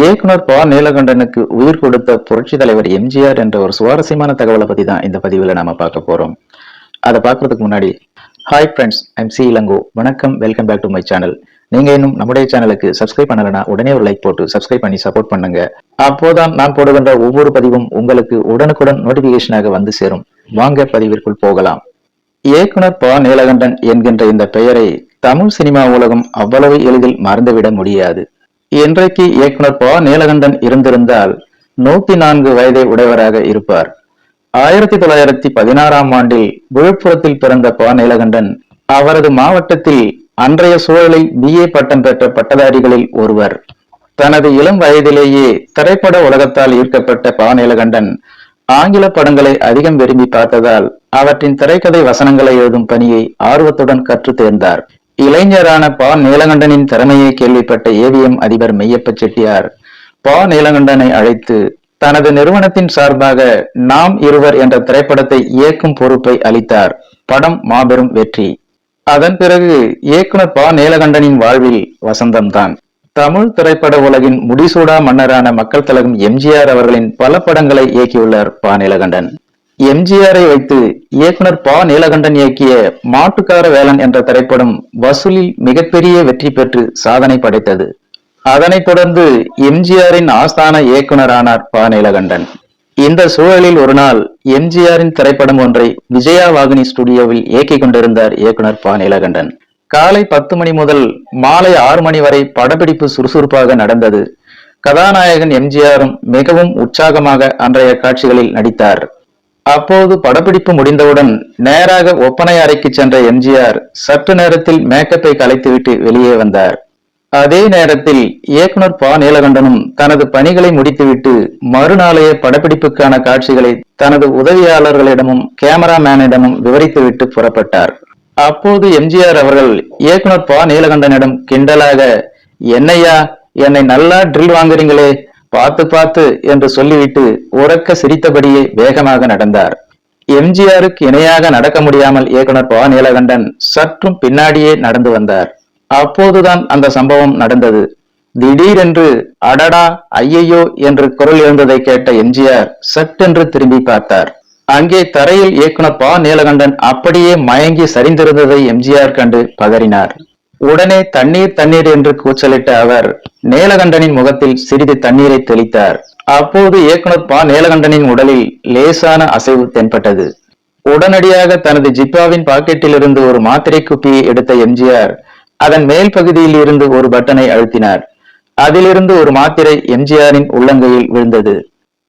இயக்குனர் ப. நீலகண்டனுக்கு உயிர் கொடுத்த புரட்சி தலைவர் எம்ஜிஆர் என்ற ஒரு சுவாரஸ்யமான தகவலை பத்தி தான் இந்த பதிவுல நாம பார்க்க போறோம். அதை பார்க்கறதுக்கு முன்னாடி hi friends I'm C Ilango வணக்கம் welcome back to my channel நீங்க இன்னும் நம்முடைய சேனலுக்கு சப்ஸ்கிரைப் பண்ணலனா உடனே ஒரு லைக் போட்டு சப்ஸ்கிரைப் பண்ணி சப்போர்ட் பண்ணுங்க. அப்போதான் நான் போடுகின்ற ஒவ்வொரு பதிவும் உங்களுக்கு உடனுக்குடன் நோட்டிபிகேஷனாக வந்து சேரும். வாங்க பதிவிற்குள் போகலாம். இயக்குனர் ப. நீலகண்டன் என்கின்ற இந்த பெயரை தமிழ் சினிமா உலகம் அவ்வளவு எளிதில் மறந்துவிட முடியாது. இன்றைக்கு இயக்குனர் ப. நீலகண்டன் இருந்திருந்தால் நூத்தி நான்கு வயதை உடையவராக இருப்பார். ஆயிரத்தி தொள்ளாயிரத்தி பதினாறாம் ஆண்டில் விழுப்புரத்தில் பிறந்த ப. நீலகண்டன் அவரது மாவட்டத்தில் அன்றைய சூழலில் பிஏ பட்டம் பெற்ற பட்டதாரிகளில் ஒருவர். தனது இளம் வயதிலேயே திரைப்பட உலகத்தால் ஈர்க்கப்பட்ட ப. நீலகண்டன் ஆங்கில படங்களை அதிகம் விரும்பி பார்த்ததால் அவற்றின் திரைக்கதை வசனங்களை எழுதும் பணியை ஆர்வத்துடன் கற்று தேர்ந்தார். இளைஞரான ப. நீலகண்டனின் திறமையை கேள்விப்பட்ட ஏவிஎம் அதிபர் மெய்யப்ப செட்டியார் ப. நீலகண்டனை அழைத்து தனது நிறுவனத்தின் சார்பாக நாம் இருவர் என்ற திரைப்படத்தை இயக்கும் பொறுப்பை அளித்தார். படம் மாபெரும் வெற்றி. அதன் பிறகு இயக்குனர் ப. நீலகண்டனின் வாழ்வில் வசந்தம்தான். தமிழ் திரைப்பட உலகின் முடிசூடா மன்னரான மக்கள் திலகம் எம்ஜிஆர் அவர்களின் பல படங்களை இயக்கியுள்ளார் ப. நீலகண்டன். எம்ஜிஆரை வைத்து இயக்குனர் ப. நீலகண்டன் இயக்கிய மாட்டுக்கார வேலன் என்ற திரைப்படம் வசூலில் மிகப்பெரிய வெற்றி பெற்று சாதனை படைத்தது. அதனைத் தொடர்ந்து எம்ஜிஆரின் ஆஸ்தான இயக்குனரானார் ப. நீலகண்டன். இந்த சூழலில் ஒரு நாள் எம்ஜிஆரின் திரைப்படம் ஒன்றை விஜயா வாகினி ஸ்டுடியோவில் இயக்கிக் கொண்டிருந்தார் இயக்குனர் ப. நீலகண்டன். காலை பத்து மணி முதல் மாலை ஆறு மணி வரை படப்பிடிப்பு சுறுசுறுப்பாக நடந்தது. கதாநாயகன் எம்ஜிஆரும் மிகவும் உற்சாகமாக அன்றைய காட்சிகளில் நடித்தார். அப்போது படப்பிடிப்பு முடிந்தவுடன் நேராக ஒப்பனை அறைக்கு சென்ற எம்ஜிஆர் சற்று நேரத்தில் மேக்கப்பை கலைத்துவிட்டு வெளியே வந்தார். அதே நேரத்தில் இயக்குனர் ப. நீலகண்டனும் தனது பணிகளை முடித்துவிட்டு மறுநாளைய படப்பிடிப்புக்கான காட்சிகளை தனது உதவியாளர்களிடமும் கேமராமேனிடமும் விவரித்துவிட்டு புறப்பட்டார். அப்போது எம்ஜிஆர் அவர்கள் இயக்குனர் ப. நீலகண்டனிடம் கிண்டலாக என்னையா என்னை நல்லா ட்ரில் வாங்குறீங்களே பார்த்து பார்த்து என்று சொல்லிவிட்டு உறக்க சிரித்தபடியே வேகமாக நடந்தார். எம்ஜிஆருக்கு இணையாக நடக்க முடியாமல் இயக்குனர் ப நீலகண்டன் சற்றும் பின்னாடியே நடந்து வந்தார். அப்போதுதான் அந்த சம்பவம் நடந்தது. திடீரென்று அடடா ஐயையோ என்று குரல் எழுந்ததை கேட்ட எம்ஜிஆர் சட்டென்று திரும்பி பார்த்தார். அங்கே தரையில் இயக்குனர் பா நீலகண்டன் அப்படியே மயங்கி சரிந்திருந்ததை எம்ஜிஆர் கண்டு பதறினார். உடனே தண்ணீர் தண்ணீர் என்று கூச்சலிட்ட அவர் நீலகண்டனின் முகத்தில் சிறிது தண்ணீரை தெளித்தார். அப்போது இயக்குனர் பா. நீலகண்டனின் உடலில் லேசான அசைவு தென்பட்டது. உடனடியாக தனது ஜிப்பாவின் பாக்கெட்டில் இருந்து ஒரு மாத்திரை குப்பியை எடுத்த எம்ஜிஆர் அதன் மேல் பகுதியில் இருந்து ஒரு பட்டனை அழுத்தினார். அதிலிருந்து ஒரு மாத்திரை எம்ஜிஆரின் உள்ளங்கையில் விழுந்தது.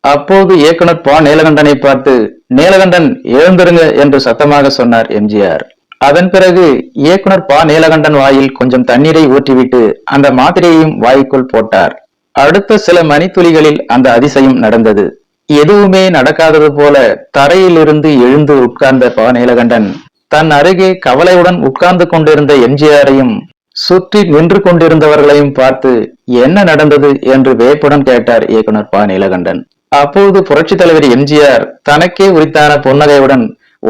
அப்போது இயக்குனர் பா. நீலகண்டனை பார்த்து நீலகண்டன் எழுந்திருங்க என்று சத்தமாக சொன்னார் எம்ஜிஆர். அதன் பிறகு இயக்குனர் ப. நீலகண்டன் வாயில் கொஞ்சம் தண்ணீரை ஊற்றிவிட்டு அந்த மாத்திரையையும் வாய்க்குள் போட்டார். அடுத்த சில மணித்துளிகளில் அந்த அதிசயம் நடந்தது. எதுவுமே நடக்காதது போல தரையிலிருந்து எழுந்து உட்கார்ந்த ப. நீலகண்டன் தன் அருகே கவலையுடன் உட்கார்ந்து கொண்டிருந்த எம்ஜிஆரையும் சுற்றி நின்று கொண்டிருந்தவர்களையும் பார்த்து என்ன நடந்தது என்று வேப்புடன் கேட்டார் இயக்குனர் ப. நீலகண்டன். அப்போது புரட்சி தலைவர் எம்ஜிஆர் தனக்கே உரித்தான புன்னகையுடன்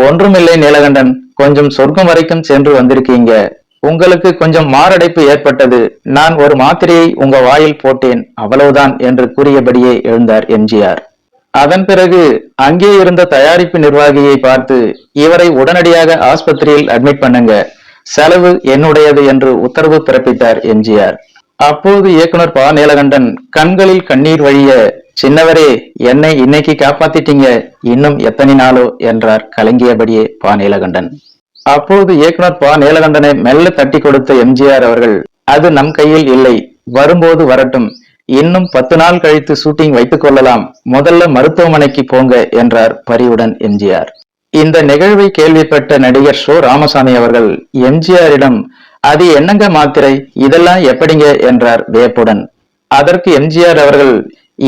ஒன்றுமில்லை நீலகண்டன் கொஞ்சம் சொர்க்கம் வரைக்கும் சென்று வந்திருக்கீங்க. உங்களுக்கு கொஞ்சம் மாரடைப்பு ஏற்பட்டது. நான் ஒரு மாத்திரையை உங்க வாயில் போட்டேன். அவ்வளவுதான் என்று கூறியபடியே எழுந்தார் எம்ஜிஆர். அதன் பிறகு அங்கே இருந்த தயாரிப்பு நிர்வாகியை பார்த்து இவரை உடனடியாக ஆஸ்பத்திரியில் அட்மிட் பண்ணுங்க. செலவு என்னுடையது என்று உத்தரவு பிறப்பித்தார் எம்ஜிஆர். அப்போது இயக்குனர் ப. நீலகண்டன் கண்களில் கண்ணீர் வழிய சின்னவரே என்னை இன்னைக்கு காப்பாத்திட்டீங்க. இன்னும் எத்தனை நாளோ? என்றார் கலங்கியபடியே ப. நீலகண்டன். அப்போது இயக்குனர் பா நீலகண்டனை மெல்ல தட்டி கொடுத்த எம்ஜிஆர் அவர்கள் அது நம் கையில் இல்லை வரும்போது வரட்டும் இன்னும் பத்து நாள் கழித்து ஷூட்டிங் வைத்துக் கொள்ளலாம் முதல்ல மருத்துவமனைக்கு போங்க என்றார் பரிவுடன் எம்ஜிஆர். இந்த நிகழ்வை கேள்விப்பட்ட நடிகர் ஷோ ராமசாமி அவர்கள் எம்ஜிஆரிடம் அது என்னங்க மாத்திரை இதெல்லாம் எப்படிங்க? என்றார் வியப்புடன். அதற்கு எம்ஜிஆர் அவர்கள்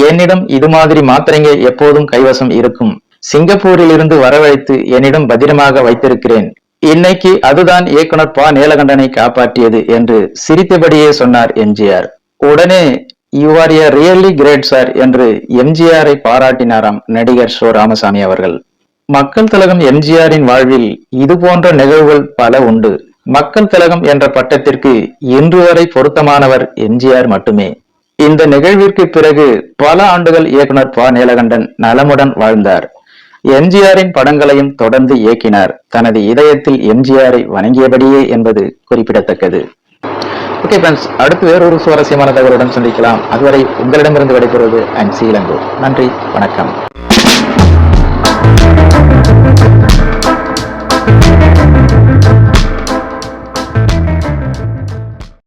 என்னிடம் இது மாதிரி மாத்திரைங்க எப்போதும் கைவசம் இருக்கும். சிங்கப்பூரில் இருந்து வரவழைத்து என்னிடம் பத்திரமாக வைத்திருக்கிறேன். இன்னைக்கு அதுதான் இயக்குனர் பா. நீலகண்டனை காப்பாற்றியது என்று சிரித்தபடியே சொன்னார் எம்ஜிஆர் உடனே you are a really great sir என்று எம்ஜிஆரை பாராட்டினாராம் நடிகர் ஷோ ராமசாமி அவர்கள். மக்கள் திலகம் எம்ஜிஆரின் வாழ்வில் இது போன்ற நிகழ்வுகள் பல உண்டு. மக்கள் திலகம் என்ற பட்டத்திற்கு இன்று வரை பொருத்தமானவர் எம்ஜிஆர் மட்டுமே. இந்த நிகழ்விற்கு பிறகு பல ஆண்டுகள் இயக்குனர் ப. நீலகண்டன் நலமுடன் வாழ்ந்தார். எம்ஜிஆரின் படங்களையும் தொடர்ந்து இயக்கினார். தனது இதயத்தில் எம்ஜிஆரை வணங்கியபடியே என்பது குறிப்பிடத்தக்கது. ஓகே ஃப்ரெண்ட்ஸ் அடுத்து வேறொரு சுவாரஸ்யமான தகவலுடன் சந்திக்கலாம். அதுவரை உங்களிடமிருந்து விடைபெறுவது அண்ட் சீலங்கோ நன்றி வணக்கம்.